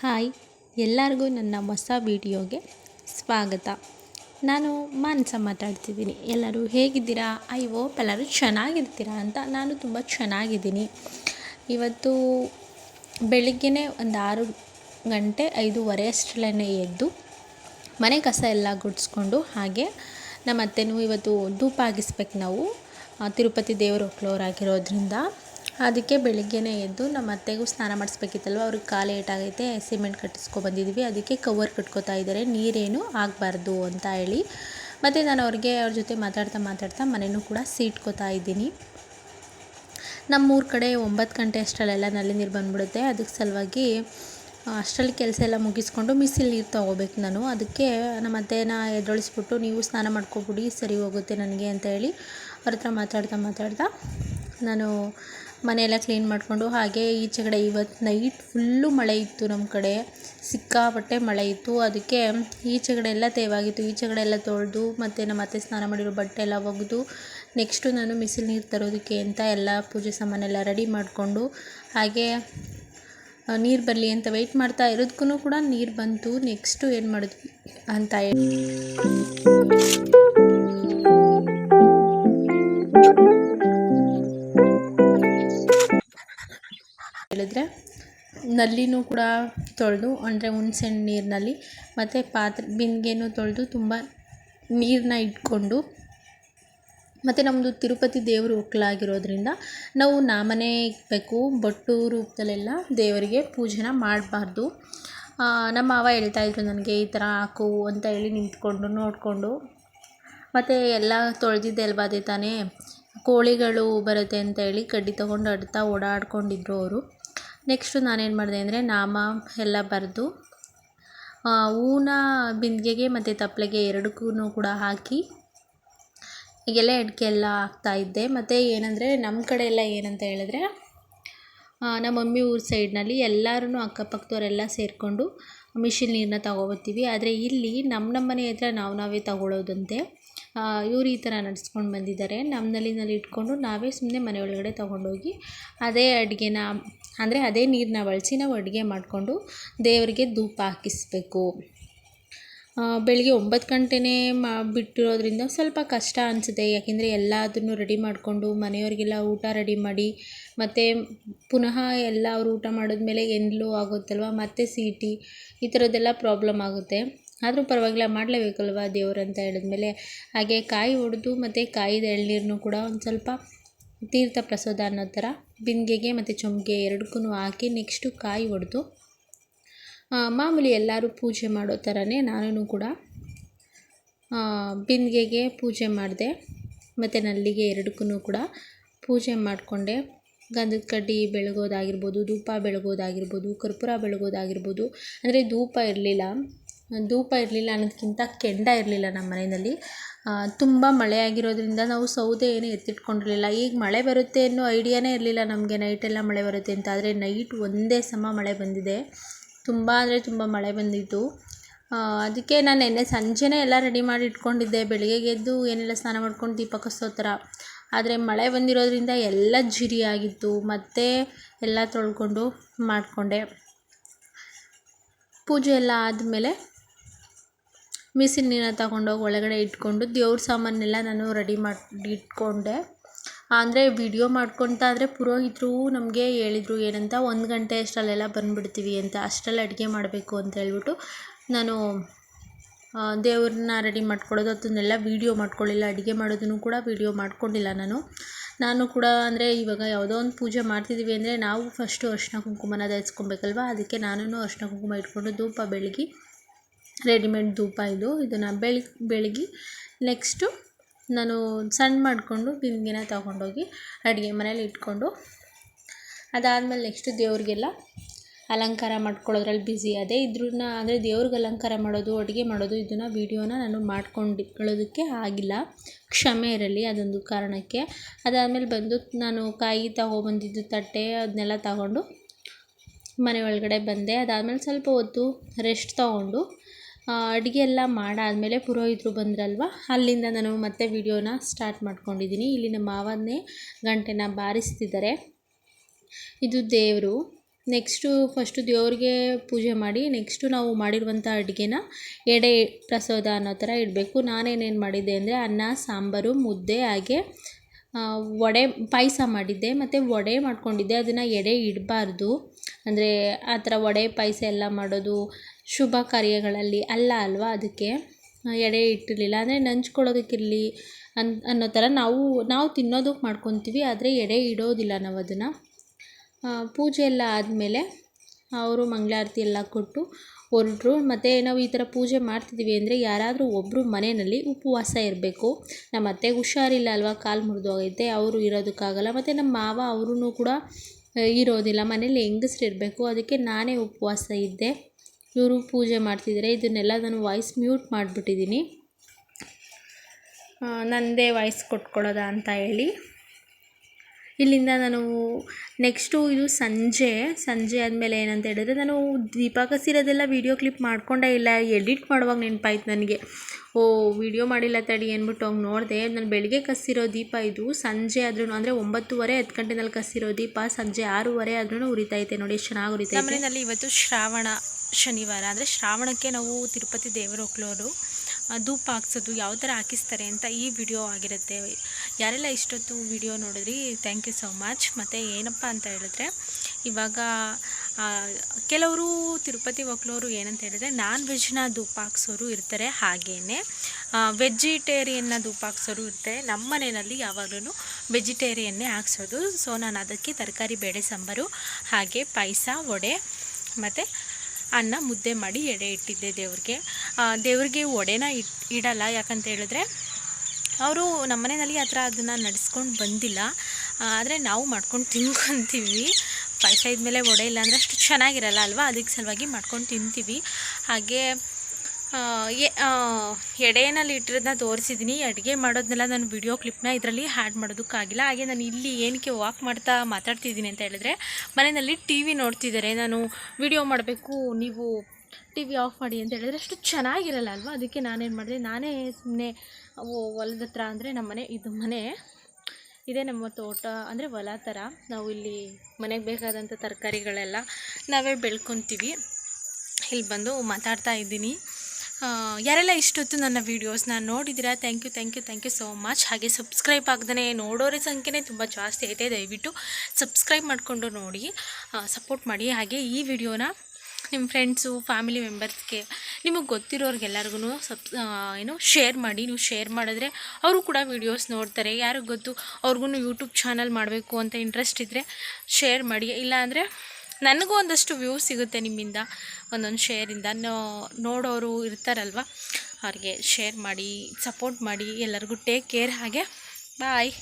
Hi, ಎಲ್ಲರಿಗೂ ನನ್ನ ಹೊಸ ವಿಡಿಯೋಗೆ ಸ್ವಾಗತ. ನಾನು ಮಾನಸ ಮಾತಾಡ್ತಿದ್ದೀನಿ. ಎಲ್ಲರೂ ಹೇಗಿದ್ದೀರಾ? ಐ ಹೋಪ್ ಎಲ್ಲರೂ ಚೆನ್ನಾಗಿರ್ತೀರಾ ಅಂತ ನಾನು ತುಂಬ ಚೆನ್ನಾಗಿದ್ದೀನಿ. ಇವತ್ತು ಬೆಳಿಗ್ಗೆ ಒಂದು ಆರು ಗಂಟೆ ಐದೂವರೆ ಅಷ್ಟರಲ್ಲೇ ಎದ್ದು ಮನೆ ಕಸ ಎಲ್ಲ ಗುಡಿಸ್ಕೊಂಡು ಹಾಗೆ ನಮ್ಮ ಅತ್ತೆನೂ ಇವತ್ತು ಧೂಪ ಆಗಿಸ್ಬೇಕು ನಾವು ತಿರುಪತಿ ದೇವರು ಆಗಿರೋದ್ರಿಂದ ಅದಕ್ಕೆ ಬೆಳಿಗ್ಗೆನೇ ಎದ್ದು ನಮ್ಮ ಅತ್ತೆಗೂ ಸ್ನಾನ ಮಾಡಿಸ್ಬೇಕಿತ್ತಲ್ವ, ಅವ್ರಿಗೆ ಕಾಲು ಏಟಾಗೈತೆ, ಸಿಮೆಂಟ್ ಕಟ್ಟಿಸ್ಕೊ ಬಂದಿದ್ದೀವಿ ಅದಕ್ಕೆ ಕವರ್ ಕಟ್ಕೋತಾ ಇದ್ದಾರೆ, ನೀರೇನು ಆಗಬಾರ್ದು ಅಂತ ಹೇಳಿ. ಮತ್ತು ನಾನು ಅವ್ರಿಗೆ, ಅವ್ರ ಜೊತೆ ಮಾತಾಡ್ತಾ ಮಾತಾಡ್ತಾ ಮನೆಯೂ ಕೂಡ ಸೀಟ್ಕೋತಾ ಇದ್ದೀನಿ. ನಮ್ಮೂರ ಕಡೆ ಒಂಬತ್ತು ಗಂಟೆ ಅಷ್ಟರಲ್ಲೆಲ್ಲ ನಲ್ಲಿ ನೀರು ಬಂದ್ಬಿಡುತ್ತೆ, ಅದಕ್ಕೆ ಸಲುವಾಗಿ ಅಷ್ಟರಲ್ಲಿ ಕೆಲಸ ಎಲ್ಲ ಮುಗಿಸ್ಕೊಂಡು ಮಿಸಿಲ್ ನೀರು ತೊಗೋಬೇಕು ನಾನು. ಅದಕ್ಕೆ ನಮ್ಮ ಅತ್ತೆನ ಎದುರಿಸ್ಬಿಟ್ಟು ನೀವು ಸ್ನಾನ ಮಾಡ್ಕೊಬಿಡಿ, ಸರಿ ಹೋಗುತ್ತೆ ನನಗೆ ಅಂತ ಹೇಳಿ ಅವ್ರ ಹತ್ರ ಮಾತಾಡ್ತಾ ಮಾತಾಡ್ತಾ ನಾನು ಮನೆಯೆಲ್ಲ ಕ್ಲೀನ್ ಮಾಡಿಕೊಂಡು ಹಾಗೆ ಈಚೆ ಕಡೆ ಇವತ್ತು ನೈಟ್ ಫುಲ್ಲು ಮಳೆ ಇತ್ತು ನಮ್ಮ ಕಡೆ. ಸಿಕ್ಕಾಪಟ್ಟೆ ಮಳೆ ಇತ್ತು. ಅದಕ್ಕೆ ಈಚೆ ಕಡೆ ಎಲ್ಲ ತೇವಾಗಿತ್ತು. ಈಚೆ ಕಡೆ ಎಲ್ಲ ತೊಳೆದು ಮತ್ತು ನಮ್ಮ ಅತ್ತೆ ಸ್ನಾನ ಮಾಡಿರೋ ಬಟ್ಟೆ ಎಲ್ಲ ಒಗೆದು ನೆಕ್ಸ್ಟು ನಾನು ಮಿಸಿಲ್ ನೀರು ತರೋದಕ್ಕೆ ಅಂತ ಎಲ್ಲ ಪೂಜೆ ಸಾಮಾನೆಲ್ಲ ರೆಡಿ ಮಾಡಿಕೊಂಡು ಹಾಗೆ ನೀರು ಬರಲಿ ಅಂತ ವೆಯ್ಟ್ ಮಾಡ್ತಾ ಇರೋದಕ್ಕೂ ಕೂಡ ನೀರು ಬಂತು. ನೆಕ್ಸ್ಟು ಏನು ಮಾಡಿದ್ವಿ ಅಂತ ಹೇಳಿ. ಹೇಳಿದ್ರೆ ನಲ್ಲಿನೂ ಕೂಡ ತೊಳೆದು, ಅಂದರೆ ಹುಣ್ಸೆಹಣ್ಣು ನೀರಿನಲ್ಲಿ, ಮತ್ತು ಪಾತ್ರೆ, ಬಿಂದಿಗೆನೂ ತೊಳೆದು ತುಂಬ ನೀರನ್ನ ಇಟ್ಕೊಂಡು, ಮತ್ತು ನಮ್ಮದು ತಿರುಪತಿ ದೇವರು ಒಕ್ಕಲಾಗಿರೋದ್ರಿಂದ ನಾವು ನಾಮನೇ ಇಕ್ಕಬೇಕು ಬೊಟ್ಟು ರೂಪದಲ್ಲೆಲ್ಲ ದೇವರಿಗೆ ಪೂಜೆನ ಮಾಡಬಾರ್ದು. ನಮ್ಮ ಮಾವ ಹೇಳ್ತಾ ಇದ್ರು ನನಗೆ ಈ ಥರ ಹಾಕು ಅಂತ ಹೇಳಿ ನಿಂತ್ಕೊಂಡು, ನೋಡಿಕೊಂಡು. ಮತ್ತು ಎಲ್ಲ ತೊಳೆದಿದ್ದೆ ಅಲ್ವಾ ಅದೇ ತಾನೇ? ಕೋಳಿಗಳು ಬರುತ್ತೆ ಅಂತ ಹೇಳಿ ಕಡ್ಡಿ ತೊಗೊಂಡು ಅಡ್ತಾ ಓಡಾಡ್ಕೊಂಡಿದ್ರು ಅವರು. ನೆಕ್ಸ್ಟು ನಾನೇನು ಮಾಡಿದೆ ಅಂದರೆ ನಾಮ ಎಲ್ಲ ಬರೆದು ಹೂನ ಬಿಂದಿಗೆಗೆ ಮತ್ತು ತಪ್ಪಲೆಗೆ ಎರಡಕ್ಕೂ ಕೂಡ ಹಾಕಿ ಎಲೆ ಅಡಿಕೆ ಎಲ್ಲ ಹಾಕ್ತಾಯಿದ್ದೆ ಮತ್ತು ಏನಂದರೆ ನಮ್ಮ ಕಡೆ ಎಲ್ಲ ಏನಂತ ಹೇಳಿದ್ರೆ ನಮ್ಮ ಮಮ್ಮಿ ಊರ ಸೈಡ್ನಲ್ಲಿ ಎಲ್ಲರೂ ಅಕ್ಕಪಕ್ಕದವರೆಲ್ಲ ಸೇರಿಕೊಂಡು ಮಿಷಿನ್ ನೀರನ್ನ ತಗೊಬರ್ತೀವಿ ಆದರೆ ಇಲ್ಲಿ ನಮ್ಮ ನಮ್ಮ ಮನೆ ಹತ್ರ ನಾವು ನಾವೇ ತಗೊಳ್ಳೋದಂತೆ ಇವರು ಈ ಥರ ನಡೆಸ್ಕೊಂಡು ಬಂದಿದ್ದಾರೆ. ನಮ್ಮ ನಲ್ಲಿನಲ್ಲಿ ಇಟ್ಕೊಂಡು ನಾವೇ ಸುಮ್ಮನೆ ಮನೆ ಒಳಗಡೆ ತೊಗೊಂಡೋಗಿ ಅದೇ ಅಡುಗೆನ ಅಂದರೆ ಅದೇ ನೀರನ್ನ ಬಳಸಿ ನಾವು ಅಡುಗೆ ಮಾಡಿಕೊಂಡು ದೇವರಿಗೆ ಧೂಪ ಹಾಕಿಸ್ಬೇಕು. ಬೆಳಿಗ್ಗೆ ಒಂಬತ್ತು ಗಂಟೆನೇ ಮಾ, ಬಿಟ್ಟಿರೋದ್ರಿಂದ ಸ್ವಲ್ಪ ಕಷ್ಟ ಅನಿಸುತ್ತೆ. ಯಾಕೆಂದರೆ ಎಲ್ಲದನ್ನು ರೆಡಿ ಮಾಡಿಕೊಂಡು ಮನೆಯವರಿಗೆಲ್ಲ ಊಟ ರೆಡಿ ಮಾಡಿ, ಮತ್ತು ಪುನಃ ಎಲ್ಲ ಅವರು ಊಟ ಮಾಡಿದ್ಮೇಲೆ ಎಂಡ್ಲು ಆಗುತ್ತಲ್ವ, ಮತ್ತೆ ಸೀಟಿ ಈ ಥರದ್ದೆಲ್ಲ ಪ್ರಾಬ್ಲಮ್ ಆಗುತ್ತೆ. ಆದರೂ ಪರವಾಗಿಲ್ಲ, ಮಾಡಲೇಬೇಕಲ್ವ ಅಂತ ಹೇಳಿದ್ಮೇಲೆ. ಹಾಗೆ ಕಾಯಿ ಒಡೆದು ಮತ್ತು ಕಾಯಿದ ಎಳ್ನೀರನ್ನು ಕೂಡ ಒಂದು ಸ್ವಲ್ಪ ತೀರ್ಥ ಪ್ರಸಾದ ಅನ್ನೋ ಥರ ಬಿಂದಿಗೆಗೆ ಮತ್ತು ಚೊಂಬಿಗೆ ಎರಡಕ್ಕೂ ಹಾಕಿ ನೆಕ್ಸ್ಟು ಕಾಯಿ ಒಡೆದು ಮಾಮೂಲಿ ಎಲ್ಲರೂ ಪೂಜೆ ಮಾಡೋ ಥರನೇ ನಾನು ಕೂಡ ಬಿಂದಿಗೆಗೆ ಪೂಜೆ ಮಾಡಿದೆ, ಮತ್ತು ನಲ್ಲಿಗೆ ಎರಡಕ್ಕೂ ಕೂಡ ಪೂಜೆ ಮಾಡಿಕೊಂಡೆ. ಗಂಧದ ಕಡ್ಡಿ ಬೆಳಗೋದಾಗಿರ್ಬೋದು, ಧೂಪ ಬೆಳಗೋದಾಗಿರ್ಬೋದು, ಕರ್ಪೂರ ಬೆಳಗೋದಾಗಿರ್ಬೋದು, ಅಂದರೆ ಧೂಪ ಇರಲಿಲ್ಲ. ಧೂಪ ಇರಲಿಲ್ಲ ಅನ್ನೋದಕ್ಕಿಂತ ಕೆಂಡ ಇರಲಿಲ್ಲ ನಮ್ಮ ಮನೆಯಲ್ಲಿ. ತುಂಬ ಮಳೆ ಆಗಿರೋದ್ರಿಂದ ನಾವು ಸೌದೆ ಏನೂ ಎತ್ತಿಟ್ಕೊಂಡಿರಲಿಲ್ಲ. ಈಗ ಮಳೆ ಬರುತ್ತೆ ಅನ್ನೋ ಐಡಿಯಾನೇ ಇರಲಿಲ್ಲ ನಮಗೆ. ನೈಟೆಲ್ಲ ಮಳೆ ಬರುತ್ತೆ ಅಂತ. ಆದರೆ ನೈಟ್ ಒಂದೇ ಸಮ ಮಳೆ ಬಂದಿದೆ. ತುಂಬ ಅಂದರೆ ತುಂಬ ಮಳೆ ಬಂದಿತ್ತು. ಅದಕ್ಕೆ ನಾನು ನೆನ್ನೆ ಸಂಜೆನೇ ಎಲ್ಲ ರೆಡಿ ಮಾಡಿ ಇಟ್ಕೊಂಡಿದ್ದೆ. ಬೆಳಗ್ಗೆಗೆ ಎದ್ದು ಏನೆಲ್ಲ ಸ್ನಾನ ಮಾಡ್ಕೊಂಡು ದೀಪ ಕಸೋ ಥರ. ಆದರೆ ಮಳೆ ಬಂದಿರೋದ್ರಿಂದ ಎಲ್ಲ ಜಿರಿ ಆಗಿತ್ತು. ಮತ್ತೆ ಎಲ್ಲ ತೊಳ್ಕೊಂಡು ಮಾಡಿಕೊಂಡೆ. ಪೂಜೆ ಎಲ್ಲ ಆದಮೇಲೆ ಮಿಸಿನ್ ನೀರನ್ನ ತಗೊಂಡೋಗಿ ಒಳಗಡೆ ಇಟ್ಕೊಂಡು ದೇವ್ರ ಸಾಮಾನೆಲ್ಲ ನಾನು ರೆಡಿ ಮಾಡಿ, ಇಟ್ಕೊಂಡೆ. ಅಂದರೆ ವಿಡಿಯೋ ಮಾಡ್ಕೊತ ಆದರೆ ಪುರೋಹಿತರು ನಮಗೆ ಹೇಳಿದರು, ಏನಂತ, ಒಂದು ಗಂಟೆ ಅಷ್ಟರಲ್ಲೆಲ್ಲ ಬಂದುಬಿಡ್ತೀವಿ ಅಂತ ಅಷ್ಟರಲ್ಲಿ ಅಡುಗೆ ಮಾಡಬೇಕು ಅಂತ ಹೇಳ್ಬಿಟ್ಟು ನಾನು ದೇವ್ರನ್ನ ರೆಡಿ ಮಾಡ್ಕೊಳ್ಳೋದು ಅದನ್ನೆಲ್ಲ ವೀಡಿಯೋ ಮಾಡ್ಕೊಳ್ಳಿಲ್ಲ, ಅಡುಗೆ ಮಾಡೋದನ್ನು ಕೂಡ ವೀಡಿಯೋ ಮಾಡ್ಕೊಂಡಿಲ್ಲ ನಾನು. ನಾನು ಕೂಡ ಅಂದರೆ ಇವಾಗ ಯಾವುದೋ ಒಂದು ಪೂಜೆ ಮಾಡ್ತಿದ್ದೀವಿ ಅಂದರೆ ನಾವು ಫಸ್ಟು ಅರಿಶಿನ ಕುಂಕುಮನ ಧರಿಸ್ಕೊಬೇಕಲ್ವ? ಅದಕ್ಕೆ ನಾನು ಅರಿಶಿನ ಕುಂಕುಮ ಇಟ್ಕೊಂಡು ಧೂಪ ಬೆಳಗಿ ರೆಡಿಮೇಡ್ ಧೂಪ ಇದು. ಇದನ್ನು ಬೆಳ್, ಬೆಳಗಿ ನೆಕ್ಸ್ಟು ನಾನು ಸಣ್ಣ ಮಾಡಿಕೊಂಡು ಬಿಂದಿಗೆನ ತಗೊಂಡೋಗಿ ಅಡುಗೆ ಮನೇಲಿ ಇಟ್ಕೊಂಡು ಅದಾದಮೇಲೆ ನೆಕ್ಸ್ಟು ದೇವ್ರಿಗೆಲ್ಲ ಅಲಂಕಾರ ಮಾಡ್ಕೊಳ್ಳೋದ್ರಲ್ಲಿ ಬ್ಯುಸಿ. ಅದೇ ಇದ್ರನ್ನ ಅಂದರೆ ದೇವ್ರಿಗೆ ಅಲಂಕಾರ ಮಾಡೋದು, ಅಡುಗೆ ಮಾಡೋದು, ಇದನ್ನು ವೀಡಿಯೋನ ನಾನು ಮಾಡ್ಕೊಂಡಿಕೊಳ್ಳೋದಕ್ಕೆ ಆಗಿಲ್ಲ. ಕ್ಷಮೆ ಇರಲಿ ಅದೊಂದು ಕಾರಣಕ್ಕೆ. ಅದಾದಮೇಲೆ ಬಂದು ನಾನು ಕಾಯಿ ತಗೊಬಂದಿದ್ದು ತಟ್ಟೆ ಅದನ್ನೆಲ್ಲ ತಗೊಂಡು ಮನೆ ಒಳಗಡೆ ಬಂದೆ. ಅದಾದಮೇಲೆ ಸ್ವಲ್ಪ ಹೊತ್ತು ರೆಸ್ಟ್ ತಗೊಂಡು ಅಡುಗೆ ಎಲ್ಲ ಮಾಡಾದಮೇಲೆ ಪುರೋಹಿತರು ಬಂದ್ರಲ್ವ? ಅಲ್ಲಿಂದ ನಾನು ಮತ್ತೆ ವಿಡಿಯೋನ ಸ್ಟಾರ್ಟ್ ಮಾಡ್ಕೊಂಡಿದ್ದೀನಿ. ಇಲ್ಲಿ ನಮ್ಮ ಮಾವನ್ನೇ ಗಂಟೆನ ಬಾರಿಸ್ತಿದ್ದಾರೆ. ಇದು ದೇವರು. ನೆಕ್ಸ್ಟು ಫಸ್ಟು ದೇವ್ರಿಗೆ ಪೂಜೆ ಮಾಡಿ, ನೆಕ್ಸ್ಟು ನಾವು ಮಾಡಿರುವಂಥ ಅಡುಗೆನ ಎಡೆ ಪ್ರಸಾದ ಅನ್ನೋ ಥರ ಇಡಬೇಕು. ನಾನೇನೇನು ಮಾಡಿದ್ದೆ ಅಂದರೆ ಅನ್ನ, ಸಾಂಬಾರು, ಮುದ್ದೆ, ಹಾಗೆ ವಡೆ, ಪಾಯಸ ಮಾಡಿದ್ದೆ. ಮತ್ತು ವಡೆ ಮಾಡ್ಕೊಂಡಿದ್ದೆ. ಅದನ್ನು ಎಡೆ ಇಡಬಾರ್ದು. ಅಂದರೆ ಆ ಥರ ವಡೆ, ಪಾಯಸ ಎಲ್ಲ ಮಾಡೋದು ಶುಭ ಕಾರ್ಯಗಳಲ್ಲಿ ಅಲ್ಲ ಅಲ್ವಾ ಅದಕ್ಕೆ? ಎಡೆ ಇಟ್ಟಿರಲಿಲ್ಲ. ಅಂದರೆ ನಂಚ್ಕೊಳ್ಳೋದಕ್ಕಿರಲಿ ಅನ್, ಅನ್ನೋ ಥರ ನಾವು ನಾವು ತಿನ್ನೋದಕ್ಕೆ ಮಾಡ್ಕೊತೀವಿ, ಆದರೆ ಎಡೆ ಇಡೋದಿಲ್ಲ ನಾವು ಅದನ್ನು. ಪೂಜೆ ಎಲ್ಲ ಆದಮೇಲೆ ಅವರು ಮಂಗಳಾರತಿ ಎಲ್ಲ ಕೊಟ್ಟು ಹೊರಟ್ರು. ಮತ್ತು ನಾವು ಈ ಥರ ಪೂಜೆ ಮಾಡ್ತಿದ್ದೀವಿ ಅಂದರೆ ಯಾರಾದರೂ ಒಬ್ಬರು ಮನೆಯಲ್ಲಿ ಉಪವಾಸ ಇರಬೇಕು. ನಮ್ಮ ಅತ್ತೆಗೆ ಹುಷಾರಿಲ್ಲ ಅಲ್ವಾ, ಕಾಲು ಮುರಿದೋಗೈತೆ ಅವರು ಇರೋದಕ್ಕಾಗಲ್ಲ. ಮತ್ತು ನಮ್ಮ ಮಾವ ಅವರೂ ಕೂಡ ಇರೋದಿಲ್ಲ. ಮನೇಲಿ ಹೆಂಗಸ್ರು ಇರಬೇಕು, ಅದಕ್ಕೆ ನಾನೇ ಉಪವಾಸ ಇದ್ದೆ. ಇವರು ಪೂಜೆ ಮಾಡ್ತಿದ್ದಾರೆ. ಇದನ್ನೆಲ್ಲ ನಾನು ವಾಯ್ಸ್ ಮ್ಯೂಟ್ ಮಾಡಿಬಿಟ್ಟಿದ್ದೀನಿ. ನನ್ನದೇ ವಾಯ್ಸ್ ಕೊಟ್ಕೊಳ್ಳೋದ ಅಂತ ಹೇಳಿ. ಇಲ್ಲಿಂದ ನಾನು ನೆಕ್ಸ್ಟು ಇದು ಸಂಜೆ ಸಂಜೆ ಆದಮೇಲೆ ಏನಂತ ಹೇಳಿದ್ರೆ ನಾನು ದೀಪಕ ಕಸಿರೋದೆಲ್ಲ ವೀಡಿಯೋ ಕ್ಲಿಪ್ ಮಾಡಿಕೊಂಡೇ ಇಲ್ಲ, ಎಡಿಟ್ ಮಾಡುವಾಗ ನೆನಪಾಯ್ತು ನನಗೆ. ಓ, ವಿಡಿಯೋ ಮಾಡಿಲ್ಲ ತಡಿ ಅಂದ್ಬಿಟ್ಟು ಹಂಗೆ ನೋಡಿದೆ, ನಾನು ಬೆಳಿಗ್ಗೆ ಕಸಿರೋ ದೀಪ ಇದು ಸಂಜೆ ಆದ್ರೂ ಅಂದರೆ ಒಂಬತ್ತುವರೆ, ಹತ್ತು ಗಂಟೆನಲ್ಲಿ ಕಸಿರೋ ದೀಪ, ಸಂಜೆ ಆರೂವರೆ ಆದ್ರೂ ಉರಿತೈತೆ ನೋಡಿ, ಎಷ್ಟು ಚೆನ್ನಾಗಿ ಉರಿತೈತೆ. ಮನೆಯಲ್ಲಿ ಇವತ್ತು ಶ್ರಾವಣ ಶನಿವಾರ, ಅಂದರೆ ಶ್ರಾವಣಕ್ಕೆ ನಾವು ತಿರುಪತಿ ದೇವರು ಹೋಗ್ಲೋರು ಧೂಪ ಹಾಕ್ಸೋದು ಯಾವ ಥರ ಹಾಕಿಸ್ತಾರೆ ಅಂತ ಈ ವಿಡಿಯೋ ಆಗಿರುತ್ತೆ. ಯಾರೆಲ್ಲ ಇಷ್ಟೊತ್ತು ವಿಡಿಯೋ ನೋಡಿದ್ರಿ ಥ್ಯಾಂಕ್ ಯು ಸೊ ಮಚ್ ಮತ್ತು ಏನಪ್ಪ ಅಂತ ಹೇಳಿದ್ರೆ, ಇವಾಗ ಕೆಲವರು ತಿರುಪತಿ ಒಕ್ಲೋರು ಏನಂತ ಹೇಳಿದ್ರೆ ನಾನ್ ವೆಜ್ನ ಧೂಪ ಹಾಕ್ಸೋರು ಇರ್ತಾರೆ ಹಾಗೇ ವೆಜಿಟೇರಿಯನ್ನ ಧೂಪ ಹಾಕ್ಸೋರು ಇರ್ತಾರೆ. ನಮ್ಮ ಮನೆಯಲ್ಲಿ ಯಾವಾಗಲೂ ವೆಜಿಟೇರಿಯನ್ನೇ ಹಾಕ್ಸೋದು. ಸೊ, ನಾನು ಅದಕ್ಕೆ ತರಕಾರಿ, ಬೇಳೆ, ಸಾಂಬಾರು, ಹಾಗೆ ಪಾಯಸ, ವಡೆ, ಮತ್ತು ಅನ್ನ ಮುದ್ದೆ ಮಾಡಿ ಎಡೆ ಇಟ್ಟಿದ್ದೆ ದೇವ್ರಿಗೆ. ದೇವ್ರಿಗೆ ಒಡೆನ ಇಟ್, ಇಡಲ್ಲ. ಯಾಕಂತ ಹೇಳಿದ್ರೆ, ಅವರು ನಮ್ಮ ಮನೆಯಲ್ಲಿ ಆ ಥರ ಅದನ್ನು ನಡೆಸ್ಕೊಂಡು ಬಂದಿಲ್ಲ. ಆದರೆ ನಾವು ಮಾಡ್ಕೊಂಡು ತಿನ್ಕೊತೀವಿ. ಪಾಯಸ ಇದ್ಮೇಲೆ ವಡೆ ಇಲ್ಲ ಅಂದರೆ ಅಷ್ಟು ಚೆನ್ನಾಗಿರಲ್ಲ ಅಲ್ವಾ? ಅದಕ್ಕೆ ಸಲುವಾಗಿ ಮಾಡ್ಕೊಂಡು ತಿಂತೀವಿ. ಹಾಗೆ ಆ, ಎ ಎಡೆನಲ್ಲಿ ಇಟ್ಟಿರೋದನ್ನ ತೋರಿಸಿದ್ದೀನಿ ಅಡುಗೆ ಮಾಡೋದನ್ನೆಲ್ಲ ನಾನು ವಿಡಿಯೋ ಕ್ಲಿಪ್ನ ಇದರಲ್ಲಿ ಹ್ಯಾಡ್ ಮಾಡೋದಕ್ಕಾಗಿಲ್ಲ. ಹಾಗೆ ನಾನು ಇಲ್ಲಿ ಏನಕ್ಕೆ ವಾಕ್ ಮಾಡ್ತಾ ಮಾತಾಡ್ತಿದ್ದೀನಿ ಅಂತ ಹೇಳಿದ್ರೆ ಮನೆಯಲ್ಲಿ ಟಿ ವಿ ನೋಡ್ತಿದ್ದಾರೆ. ನಾನು ವಿಡಿಯೋ ಮಾಡಬೇಕು ನೀವು ಟಿ ವಿ ಆಫ್ ಮಾಡಿ ಅಂತ ಹೇಳಿದ್ರೆ ಅಷ್ಟು ಚೆನ್ನಾಗಿರಲ್ಲ ಅಲ್ವಾ? ಅದಕ್ಕೆ ನಾನೇನು ಮಾಡಿದೆ ನಾನೇ ಸುಮ್ಮನೆ ಹೊಲದ ಹತ್ರ ಅಂದರೆ ನಮ್ಮ ಮನೆ ಇದು ಮನೆ. ಇದೇ ನಮ್ಮ ತೋಟ ಅಂದರೆ ಹೊಲ ಥರ. ನಾವು ಇಲ್ಲಿ ಮನೆಗೆ ಬೇಕಾದಂಥ ತರಕಾರಿಗಳೆಲ್ಲ ನಾವೇ ಬೆಳ್ಕೊತೀವಿ. ಇಲ್ಲಿ ಬಂದು ಮಾತಾಡ್ತಾ ಇದ್ದೀನಿ. ಯಾರೆಲ್ಲ ಇಷ್ಟೊತ್ತು ನನ್ನ ವೀಡಿಯೋಸ್ನ ನೋಡಿದ್ದೀರಾ thank you thank you thank you so much ಹಾಗೆ ಸಬ್ಸ್ಕ್ರೈಬ್ ಆಗ್ದೇ ನೋಡೋರ ಸಂಖ್ಯೆನೇ ತುಂಬ ಜಾಸ್ತಿ ಐತೆ, ದಯವಿಟ್ಟು ಸಬ್ಸ್ಕ್ರೈಬ್ ಮಾಡಿಕೊಂಡು ನೋಡಿ ಸಪೋರ್ಟ್ ಮಾಡಿ. ಹಾಗೆ ಈ ವಿಡಿಯೋನ ನಿಮ್ಮ ಫ್ರೆಂಡ್ಸು ಫ್ಯಾಮಿಲಿ ಮೆಂಬರ್ಸ್ಗೆ ನಿಮಗೆ ಗೊತ್ತಿರೋರಿಗೆಲ್ಲರಿಗೂ ಸಬ್ ಏನು ಶೇರ್ ಮಾಡಿ. ನೀವು ಶೇರ್ ಮಾಡಿದ್ರೆ ಅವರು ಕೂಡ ವೀಡಿಯೋಸ್ ನೋಡ್ತಾರೆ. ಯಾರಿಗೆ ಗೊತ್ತು ಅವ್ರಿಗೂ ಯೂಟ್ಯೂಬ್ ಚಾನಲ್ ಮಾಡಬೇಕು ಅಂತ ಇಂಟ್ರೆಸ್ಟ್ ಇದ್ದರೆ ಶೇರ್ ಮಾಡಿ. ಇಲ್ಲಾಂದರೆ ನನಗೂ ಒಂದಷ್ಟು ವ್ಯೂ ಸಿಗುತ್ತೆ ನಿಮ್ಮಿಂದ, ಒಂದೊಂದು ಶೇರಿಂದ ನೋಡೋರು ಇರ್ತಾರಲ್ವ? ಅವ್ರಿಗೆ ಶೇರ್ ಮಾಡಿ ಸಪೋರ್ಟ್ ಮಾಡಿ ಎಲ್ಲರಿಗೂ ಟೇಕ್ ಕೇರ್ ಹಾಗೆ ಬಾಯ್